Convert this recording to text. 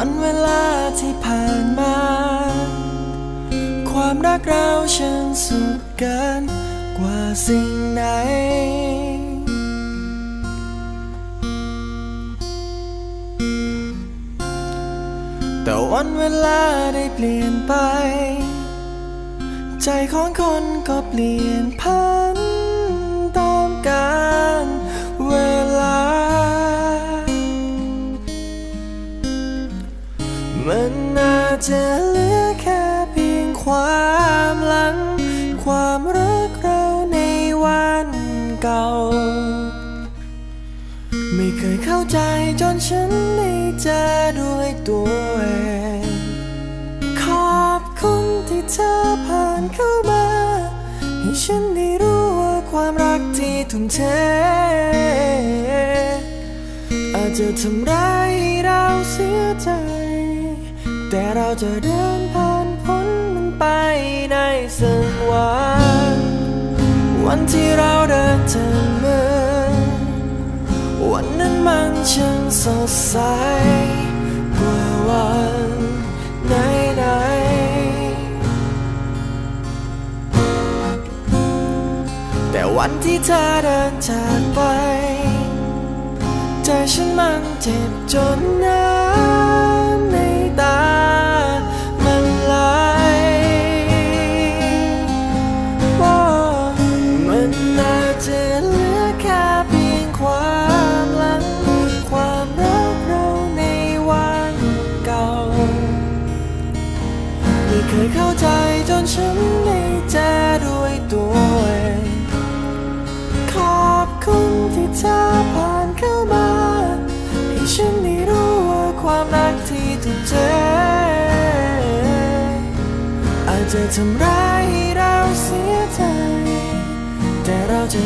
วันเวลาที่ผ่านมา ความรักเราช่างสุดเกินกว่าสิ่งไหน แต่วันเวลาได้เปลี่ยนไป ใจของคนก็เปลี่ยนพัน มันน่าจะเหลือแค่เพียงความหลัง ความรักเราในวันเก่า ไม่เคยเข้าใจจนฉันได้เจอด้วยตัวเองขอบคุณที่เธอผ่านเข้ามา ให้ฉันได้รู้ว่าความรักที่ทุ่มเทอาจจะทำร้ายให้เราเสียใจ แต่เราจะเดินผ่านพ้นมันไปได้สักวันวันที่เราเดินจับมือวันนั้นมันช่างสดใสกว่าวันไหนไหนแต่วันที่เธอเดินจากไปใจฉันมันเจ็บจนน้ำ เคยเข้าใจจนฉันได้เจอด้วยตัวเองขอบคุณที่เธอผ่านเข้ามา ให้ฉันได้รู้ว่าความรักที่ถูกเจอาจจะทำร้ายให้เราเสียใจ แต่เราจะ